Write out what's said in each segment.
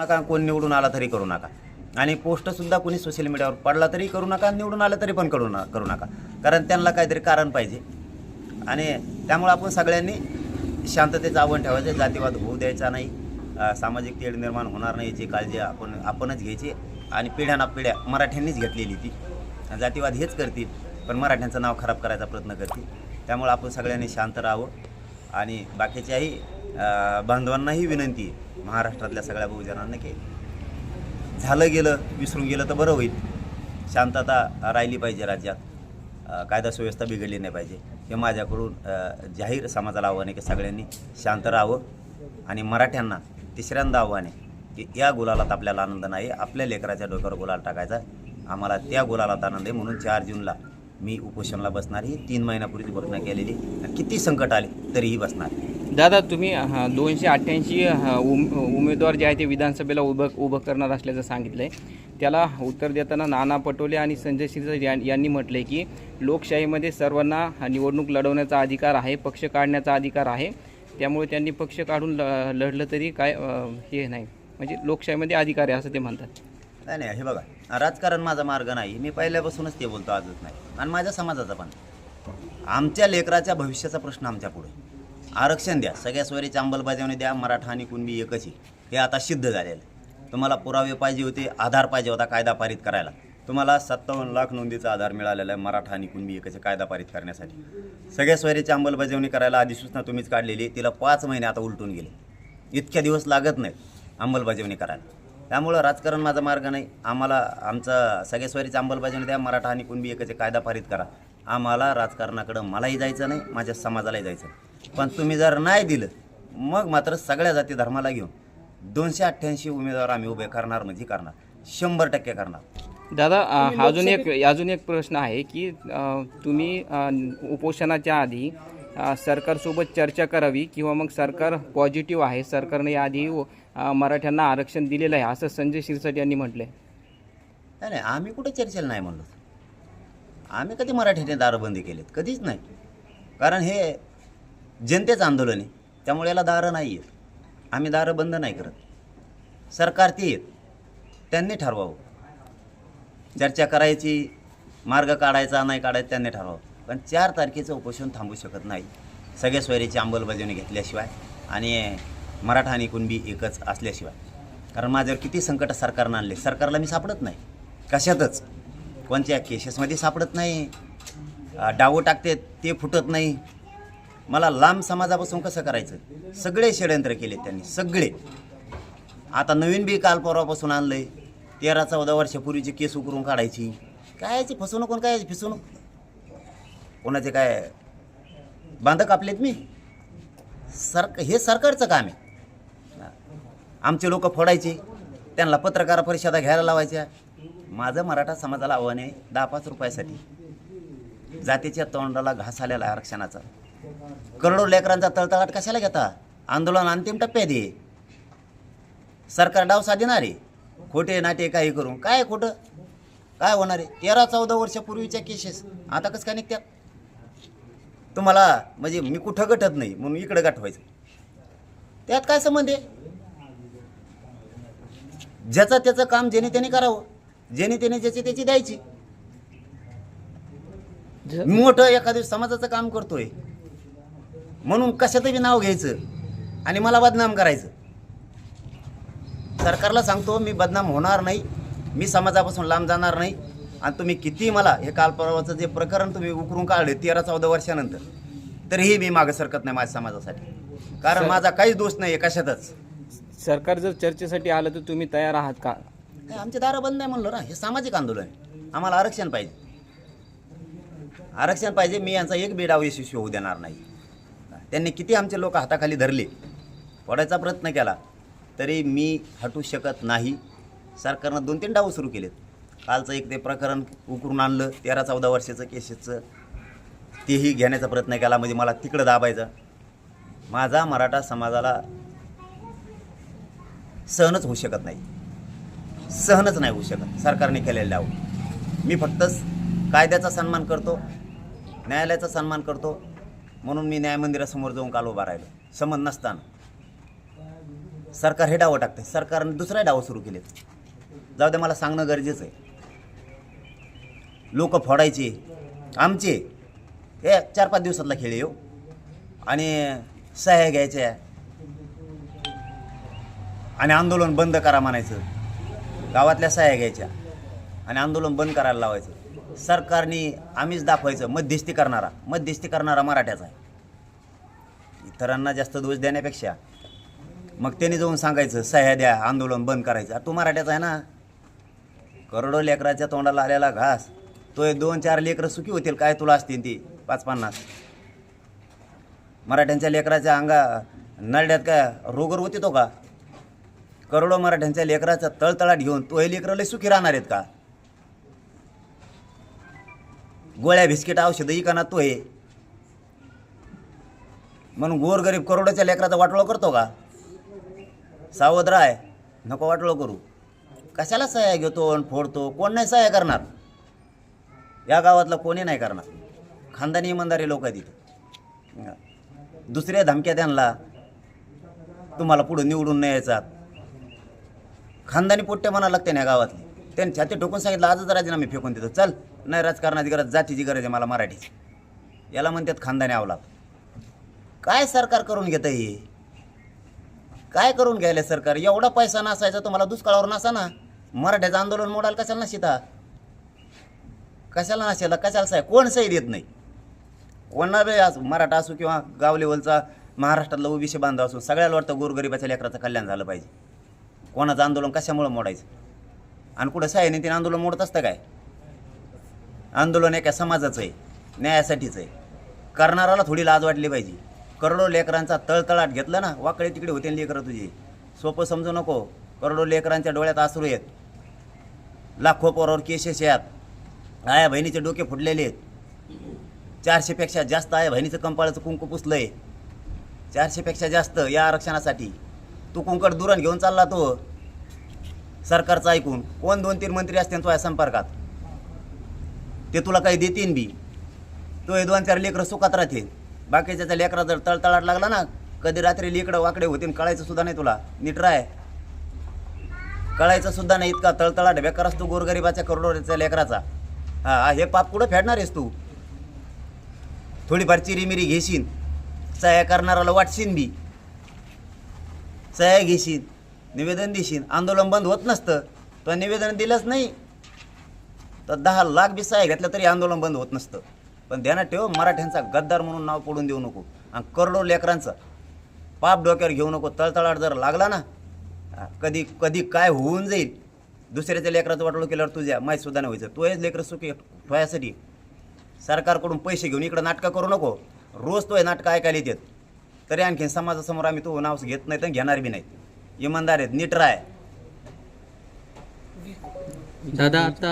नका कोण निवडून आला तरी करू नका. आणि पोस्टसुद्धा कोणी सोशल मीडियावर पडला तरी करू नका निवडून आला तरी पण करू न करू नका. कारण त्यांना काहीतरी कारण पाहिजे. आणि त्यामुळे आपण सगळ्यांनी शांततेचं आव्हान ठेवायचं जातीवाद होऊ द्यायचा नाही सामाजिक तेढ निर्माण होणार नाही याची काळजी आपण आपणच घ्यायची आणि पिढ्याना पिढ्या मराठ्यांनीच घेतलेली ती. जातीवाद हेच करतील पण मराठ्यांचं नाव खराब करायचा प्रयत्न करतील. त्यामुळे आपण सगळ्यांनी शांत राहावं. आणि बाकीच्याही बांधवांनाही विनंती आहे. महाराष्ट्रातल्या सगळ्या बहुजनांना की झालं गेलं विसरून गेलं तर बरं होईल. शांतता राहिली पाहिजे राज्यात. कायदा सुव्यवस्था बिघडली नाही पाहिजे. हे माझ्याकडून जाहीर समाजाला आव्हान आहे की सगळ्यांनी शांत राहावं आणि मराठ्यांना तिसऱ्यांदा आव्हान आहे की या गुलालात आपल्याला आनंद नाही आपल्या लेकराच्या डोक्यावर गुलाल टाकायचा आम्हाला त्या गुलालात आनंद आहे म्हणून चार जूनला मी उपोषणला बसणार ही तीन महिन्यापूर्वीच घोषणा केलेली. किती संकट आले तरीही बसणार. दादा तुम्ही दोनशे अठ्ठ्याऐंशी हा, उम उमेदवार जे आहे ते विधानसभेला उभं उभं करणार असल्याचं सांगितलं आहे त्याला उत्तर देताना नाना पटोले आणि संजय शिरसाट यां- यांनी म्हटलं आहे की लोकशाहीमध्ये सर्वांना निवडणूक लढवण्याचा अधिकार आहे पक्ष काढण्याचा अधिकार आहे. त्यामुळे त्यांनी पक्ष काढून ल लढलं तरी काय हे नाही. म्हणजे लोकशाहीमध्ये अधिकार आहे असं ते म्हणतात. नाही नाही हे बघा राजकारण माझा मार्ग नाही. मी पहिल्यापासूनच ते बोलतो आजच नाही. आणि माझ्या समाजाचा पण. आमच्या लेकराच्या भविष्याचा प्रश्न आमच्या पुढे. आरक्षण द्या. सगळ्या सोयरीची अंमलबजावणी द्या. मराठा आणि कुणबी एकच आहे. हे आता सिद्ध झालेलं आहे. तुम्हाला पुरावे पाहिजे होते आधार पाहिजे होता कायदा पारित करायला. तुम्हाला सत्तावन्न लाख नोंदीचा आधार मिळालेला आहे मराठा आणि कुणबी एकच कायदा पारित करण्यासाठी. सगळ्या सोयरीची अंमलबजावणी करायला अधिसूचना तुम्हीच काढलेली तिला पाच महिने आता उलटून गेले. इतक्या दिवस लागत नाही अंमलबजावणी करायला. त्यामुळं राजकारण माझा मार्ग नाही. आम्हाला आमचा सगळ्या स्वारीची अंमलबजावणी द्या. मराठा आणि कुणबी एकचे कायदा पारित करा. आम्हाला राजकारणाकडं मलाही जायचं नाही माझ्या समाजालाही जायचं नाही. पण तुम्ही जर नाही दिलं मग मात्र सगळ्या जाती धर्माला घेऊन दोनशे अठ्ठ्याऐंशी उमेदवार आम्ही उभे करणार म्हणजे करणार. शंभर टक्के करणार. दादा अं, हा अजून एक अजून एक प्रश्न आहे की अं, तुम्ही अं, उपोषणाच्या आधी अं, सरकारसोबत चर्चा करावी किंवा मग सरकार पॉझिटिव्ह आहे सरकारने याआधी अं, मराठ्यांना आरक्षण दिलेलं आहे असं संजय शिरसाट यांनी म्हटलं आहे नाही नाही आम्ही कुठे चर्चेला नाही म्हणलो. आम्ही कधी मराठीने दारबंदी केलेत? कधीच नाही. कारण हे जनतेचं आंदोलन आहे. त्यामुळे याला दारं नाही आहेत आम्ही दारं बंद नाही करत. सरकार ते आहेत. त्यांनी ठरवावं. चर्चा करायची मार्ग काढायचा नाही काढायचा त्यांनी ठरवावं. पण चार तारखेचं उपोषण थांबू शकत नाही. सगळ्या सोयरीची अंमलबजावणी घेतल्याशिवाय आणि मराठा आणि कुणबी एकच असल्याशिवाय. कारण माझ्यावर किती संकट सरकारनं आणले. सरकारला मी सापडत नाही. कशातच. कोणत्या केसेसमध्ये सापडत नाही. अं, डावं टाकते ते फुटत नाही. मला लांब समाजापासून कसं करायचं? सगळे षडयंत्र केले त्यांनी सगळे. आता नवीन बी काल परवापासून आहे तेरा चौदा वर्षापूर्वीची केस उकरून काढायची. काय याची फसवणूक कोण काय फसवणूक? कोणाचे काय बांध कापलेत मी? सरक हे सरकारचं काम आहे. आमचे लोक फोडायचे त्यांना पत्रकार परिषदा घ्यायला लावायच्या. माझं मराठा समाजाला आव्हान आहे दहा पाच रुपयासाठी. जातीच्या तोंडाला घास आलेला आहे आरक्षणाचा. करोडो लेकरांचा तळतळाट कशाला घेता? आंदोलन अंतिम टप्प्यात आहे. सरकार डाव साधणार. आहे खोटे नाटे काही करून. काय खोटं? काय होणार आहे? तेरा चौदा वर्षापूर्वीच्या केसेस आता कसं काय निघत्यात? तुम्हाला म्हणजे मी कुठं गटत नाही म्हणून इकडं गाठवायचं त्यात काय संबंध आहे? ज्याचं त्याचं काम जेणे त्याने करावं. जेणे त्याने ज्याची त्याची द्यायची. मी मोठं एखाद्या समाजाचं काम करतोय. म्हणून कशातही नाव घ्यायचं आणि मला बदनाम करायचं. सरकारला सांगतो मी बदनाम होणार नाही मी समाजापासून लांब जाणार नाही आणि तुम्ही किती मला हे काल परवाचं जे प्रकरण तुम्ही उकरून काढले तेरा चौदा वर्षानंतर तरीही मी मागं सरकत नाही माझ्या समाजासाठी. कारण माझा काहीच दोष नाही आहे कशातच. सरकार जर चर्चेसाठी आलं तर तुम्ही तयार आहात का? काय आमचे दारं बंद नाही म्हणलं ना हे सामाजिक आंदोलन आहे. आम्हाला आरक्षण पाहिजे. आरक्षण पाहिजे मी यांचा एक बेडाव यशस्वी होऊ देणार नाही. त्यांनी किती आमचे लोक हाताखाली धरले? पडायचा प्रयत्न केला. तरी मी हटू शकत नाही. सरकारनं दोन तीन डाव सुरू केलेत. कालचं एक ते प्रकरण उकरून आणलं. तेरा चौदा वर्षाचं केसेसचं तेही घेण्याचा प्रयत्न केला. म्हणजे मला तिकडं दाबायचं. माझा मराठा समाजाला सहनच होऊ शकत नाही. सहनच नाही होऊ शकत. सरकारने केलेलं डाव. मी फक्त कायद्याचा सन्मान करतो. न्यायालयाचा सन्मान करतो. म्हणून मी न्याय मंदिरासमोर जाऊन काल उभा राहिलो. समज नसताना. सरकार हे डावं टाकते सरकारने दुसरे डावं सुरू केलेत. जाऊ दे मला सांगणं गरजेचं आहे. लोक फोडायचे. आमचे. हे चार पाच दिवसातला खेळ येऊ हो. आणि सह्या घ्यायच्या. आणि आंदोलन बंद करा म्हणायचं. गावातल्या सह्या घ्यायच्या. आणि आंदोलन बंद करायला लावायचं. सरकारने आम्हीच दाखवायचं मध्यस्थी करणारा. मध्यस्थी करणारा मराठ्याचा आहे. इतरांना जास्त दोष देण्यापेक्षा मग त्यांनी जाऊन सांगायचं सह्या द्या आंदोलन बंद करायचं. तू मराठ्याचा आहे ना. करोडो लेकराच्या तोंडाला आलेला घास. तो हे दोन चार लेकरं सुखी होतील काय तुला असतील ती? पाच पन्नास. मराठ्यांच्या लेकराच्या अंगा नरड्यात काय रोगर होती तो का? करोडो मराठ्यांच्या लेकराचा तळतळाट घेऊन तो हे लेकरं लय सुखी राहणार आहेत का? गोळ्या बिस्किट औषधं इकाना तो हे? म्हणून गोरगरीब करोडोच्या लेकराचा वाटोळं करतो का? सावध राय नको वाटोळं करू. कशाला सह्या घेतो आणि फोडतो? कोण नाही सहाय्या करणार? या गावातलं कोणी नाही करणार? खानदानी इमानदारी लोक आहेत तिथे दुसऱ्या धमक्या त्यांना तुम्हाला पुढं निवडून नाही यायचा. खानदानी पोट्टे म्हणा लागते ना या गावातले. त्यांनी छाती ठोकून सांगितलं आजच राजीनामे फेकून देतो. चल. नाही राजकारणाची गरज जातीची गरज आहे मला मराठीची. याला म्हणतात खानदानी अवलाद. काय सरकार करून घेतं हे? काय करून घ्यायला सरकार? एवढा पैसा नसायचा तुम्हाला दुष्काळावर नसा ना मराठ्याचं आंदोलन मोडायला कशाला नशिता? कशाला नसेल कशाला साहेब? कोण सही देत नाही? कोणा बे असो मराठा असो किंवा गाव लेवलचा महाराष्ट्रातला ओबीसी बांधव असो सगळ्याला वाटतं गोरगरिबाच्या लेकराचं कल्याण झालं पाहिजे. कोणाचं आंदोलन कशामुळं मोडायचं? आणि कुठं साहेब आंदोलन मोडत असतं काय? आंदोलन एका समाजाचं आहे न्यायासाठीच आहे. करणाराला थोडी लाज वाटली पाहिजे. करोडो लेकरांचा तळतळाट घेतलं ना वाकडे तिकडे होते लेकरं तुझे. सोपं समजू नको करोडो लेकरांच्या डोळ्यात आसरू आहेत. लाखो पोरावर केसेस आहेत. आया बहिणीचे डोके फुटलेले आहेत. चारशेपेक्षा जास्त आया बहिणीचं कंपाळाचं कुंकू पुसलं आहे चारशेपेक्षा जास्त या आरक्षणासाठी. तू कुंकड दुरण घेऊन चालला तो. सरकारचं ऐकून. कोण दोन तीन मंत्री असते तुझ्या संपर्कात? ते तुला काही देतीन बी. तो हे दोन चार लेकरं सुखात राहतील. बाकीच्या लेकरा जर तळतळाट लागला ना कधी रात्री लेकडं वाकडे होतील कळायचं सुद्धा नाही तुला. नीट राय कळायचं सुद्धा नाही इतका तळतळाट बेकार असतो गोरगरिबाच्या करोडोच्या लेकराचा. हा हे पाप कुठं फेडणार आहेस तू? थोडीफार चिरीमिरी घेशील सह्या करणाराला वाटशीन बी. सह्या घेशील निवेदन देशील आंदोलन बंद होत नसतं. तर निवेदन दिलंच नाही. तर दहा लाख बी सह्या घेतल्या तरी आंदोलन बंद होत नसतं. पण ध्यानात ठेव मराठ्यांचा गद्दार म्हणून नाव पडून देऊ नको. आणि करोडो लेकरांचं पाप डोक्यावर घेऊ नको. तळतळाट जर लागला ना कधी कधी काय होऊन जाईल? दुसऱ्याच्या लेकराचं वाटलं केल्यावर तुझ्या माहीत सुद्धा नाही व्हायचं. तो हेच लेकरं सुखी ठोयासाठी सरकारकडून पैसे घेऊन इकडं नाटकं करू नको. रोज तो हे नाटकं ऐकायला येतात. तरी आणखीन समाजासमोर आम्ही तो नाव घेत नाही तर घेणार बी नाही इमानदार आहेत नीट राय दादा आता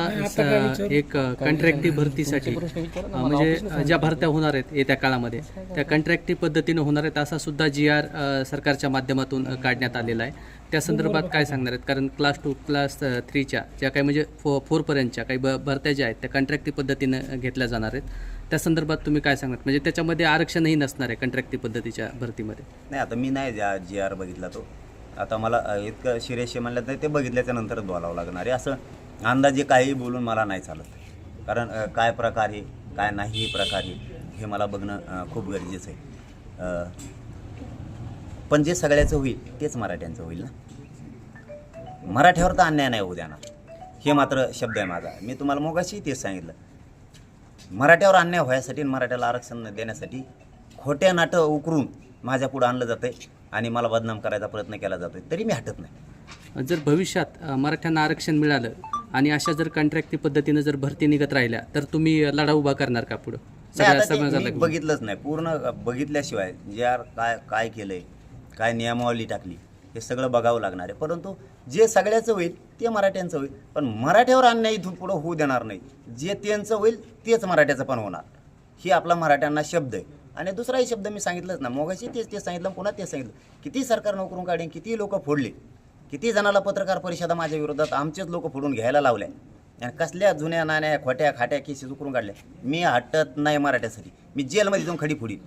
एक कंट्रॅक्टी भरतीसाठी म्हणजे ज्या भरत्या होणार आहेत येत्या काळामध्ये त्या कंट्रॅक्टी पद्धतीनं होणार आहेत असा सुद्धा जी आर सरकारच्या माध्यमातून काढण्यात आलेला आहे. त्या संदर्भात काय सांगणार आहेत? कारण क्लास टू क्लास थ्रीच्या ज्या काही म्हणजे फो फोरपर्यंतच्या काही ब भरत्या ज्या आहेत त्या कंट्रॅक्टी पद्धतीनं घेतल्या जाणार आहेत. त्या संदर्भात तुम्ही काय सांगणार? म्हणजे त्याच्यामध्ये आरक्षणही नसणार आहे कंट्रॅक्टी पद्धतीच्या भरतीमध्ये. नाही आता मी नाही ज्या जी आर बघितला तो. आता मला इतकं शिरेशी म्हणलं तर ते बघितल्याच्या नंतरच बोलावं लागणार आहे. असं अंदाजे काही बोलून मला नाही चालत. कारण काय प्रकार आहे काय नाही प्रकार आहे हे मला बघणं खूप गरजेचं आहे. पण जे सगळ्याचं होईल तेच मराठ्यांचं होईल ना? मराठ्यावर तर अन्याय नाही होऊ देणार. हे मात्र शब्द आहे माझा. मी तुम्हाला मोगाशी तेच सांगितलं. मराठ्यावर अन्याय व्हायसाठी आणि मराठ्याला आरक्षण देण्यासाठी खोट्या नाटं उकरून माझ्या पुढं आणलं जातं आहे आणि मला बदनाम करायचा प्रयत्न केला जातो आहे तरी मी हटत नाही. जर भविष्यात मराठ्यांना आरक्षण मिळालं आणि अशा जर कंट्रॅक्टी पद्धतीनं जर भरती निघत राहिल्या तर तुम्ही लढा उभा करणार का पुढं? नाही, सगळ्या आता ते समाजाला मी घेऊन? बघितलंच नाही. पूर्ण बघितल्याशिवाय जे यार काय काय केलंय काय नियमावली टाकली हे सगळं बघावं लागणार आहे. परंतु जे सगळ्याचं होईल ते मराठ्यांचं होईल. पण मराठ्यावर अन्याय इथून पुढं होऊ देणार नाही. जे त्यांचं होईल तेच मराठ्याचं पण होणार. ही आपला मराठ्यांना शब्द आहे. आणि दुसराही शब्द मी सांगितलंच ना मोगाशी तेच तेच सांगितलं पुन्हा तेच सांगितलं. किती सरकार नोकरून काढेन किती लोक फोडले किती जणाला पत्रकार परिषदा माझ्या विरोधात आमचेच लोक फोडून घ्यायला लावले. आणि कसल्या जुन्या नाण्या खोट्या खाट्या केसेस उकरून काढल्या. मी हटत नाही मराठ्यासाठी. मी जेलमध्ये जाऊन खडी फोडीन.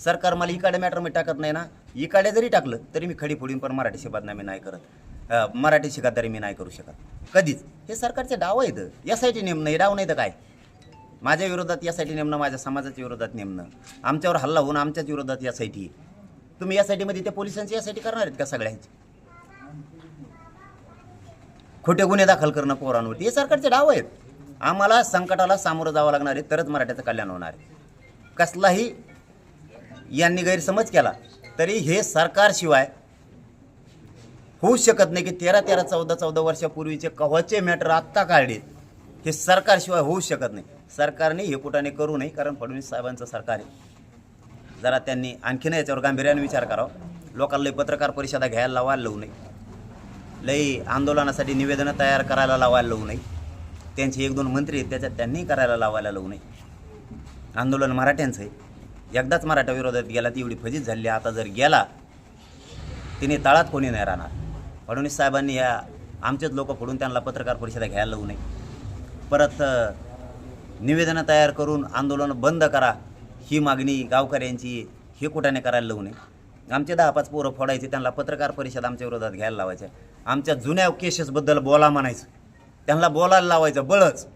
सरकार मला इकडे मॅटरमध्ये टाकत नाही ना. इकडे जरी टाकलं तरी मी खडी फोडीन पण मराठी शिबादनामी नाही करत. मराठी मराठी शिकादारी मी नाही करू शकत. कधीच. हे सरकारचे डाव आहेत. यासाठी नेमणं हे डाव नाही तर काय? माझ्या विरोधात यासाठी नेमणं माझ्या समाजाच्या विरोधात नेमणं. आमच्यावर हल्ला होऊन आमच्याच विरोधात यासाठी. तुम्ही यासाठी मध्ये त्या पोलिसांची यासाठी करणार आहेत का सगळ्यांची? खोटे गुन्हे दाखल करणं पोरांवरती. हे सरकारचे डाव आहेत. आम्हाला संकटाला सामोरं जावं लागणार आहे तरच मराठ्याचं कल्याण होणार आहे. कसलाही यांनी गैरसमज केला तरी हे सरकारशिवाय होऊ शकत नाही की तेरा तेरा चौदा चौदा वर्षापूर्वीचे कव्हाचे मॅटर आत्ता काढले. हे सरकारशिवाय होऊ शकत नाही. सरकारने हे कुठाने करू नये कारण फडणवीस साहेबांचं सरकार आहे. जरा त्यांनी आणखीन याच्यावर गांभीर्याने विचार करावा. लोकांना पत्रकार परिषदा घ्यायला लावायला लावू नये. लई आंदोलनासाठी निवेदनं तयार करायला लावायला लावू नये. त्यांचे एक दोन मंत्री आहेत त्याच्यात त्यांनी करायला लावायला लावू नये. आंदोलन मराठ्यांचं आहे. एकदाच मराठा विरोधात गेला ती एवढी फजित झाली. आता जर गेला तिने तळात कोणी नाही राहणार. फडणवीस साहेबांनी या आमचेच लोक फोडून त्यांना पत्रकार परिषदा घ्यायला लावू नये. परत निवेदनं तयार करून आंदोलन बंद करा. ही मागणी गावकऱ्यांची हे कुठाने करायला लावू नये. आमचे दहा पाच पोरं फोडायचे त्यांना पत्रकार परिषद आमच्या विरोधात घ्यायला लावायच्या आमच्या जुन्या केसेसबद्दल बोला म्हणायचं. त्यांना बोलायला लावायचं बळच.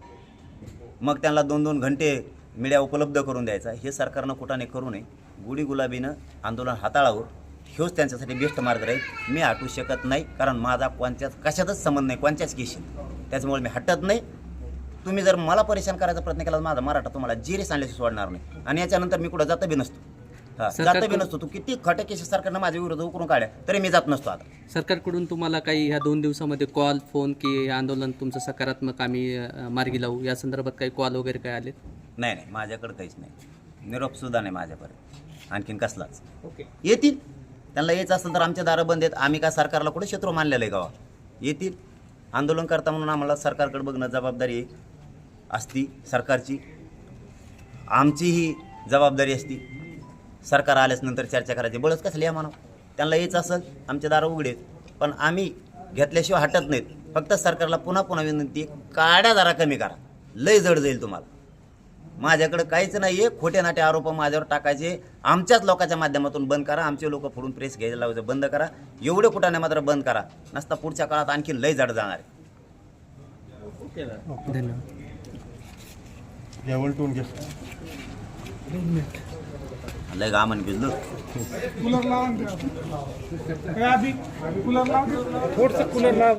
मग त्यांना दोन दोन घंटे मीडिया उपलब्ध करून द्यायचा. हे सरकारनं कुठाने करू नये. गुढी गुलाबीनं आंदोलन हाताळावं. ह्योच त्यांच्यासाठी बेस्ट मार्ग राहील. मी हटू शकत नाही कारण माझा कोणत्याच कशातच संबंध नाही कोणत्याच केशी त्याच्यामुळे मी हटत नाही. तुम्ही जर मला परेशान करायचा प्रयत्न केला तर माझा मराठा तुम्हाला जिरे सांगल्याशी सोडणार नाही. आणि याच्यानंतर मी कुठं जातं बी नसतो. हा. जातं बी नसतो. तू किती खटं केसेस सरकारनं माझ्या विरोध उकरून काढ्या तरी मी जात नसतो आता. सरकारकडून तुम्हाला काही ह्या दोन दिवसामध्ये कॉल फोन की हे आंदोलन तुमचं सकारात्मक आम्ही अ, मार्गी लावू? या संदर्भात काही कॉल वगैरे काय आले? नाही नाही. माझ्याकडे काहीच नाही. निरोप सुद्धा नाही माझ्यापर्यंत. आणखीन कसलाच. ओके. येतील. त्यांना यायचं असेल तर आमच्या दारं बंद आहेत. आम्ही काय सरकारला कुठे शत्रू मानलेलं आहे गावा येतील. आंदोलन करता म्हणून आम्हाला सरकारकडे बघणं जबाबदारी असती सरकारची. आमचीही जबाबदारी असती. सरकार आल्याच नंतर चर्चा करायची. बळच कसली आहे म्हणा त्यांना यायचं असेल आमचे दारं उघडे आहेत. पण आम्ही घेतल्याशिवाय हटत नाहीत. फक्त सरकारला पुन्हा पुन्हा विनंती काड्या जरा कमी करा. लय जड जाईल तुम्हाला. माझ्याकडे काहीच नाही आहे खोटे नाटे आरोप माझ्यावर टाकायचे. आमच्याच लोकांच्या माध्यमातून बंद करा. आमचे लोक फोडून प्रेस घ्यायला लावायचं. बंद करा. एवढे कुठाने मात्र बंद करा. नसता पुढच्या काळात आणखी लय जड जाणार आहे. धन्यवाद. लय गामन गेलो कूलर लावा ना कूलर लाव थोडस कूलर लाव.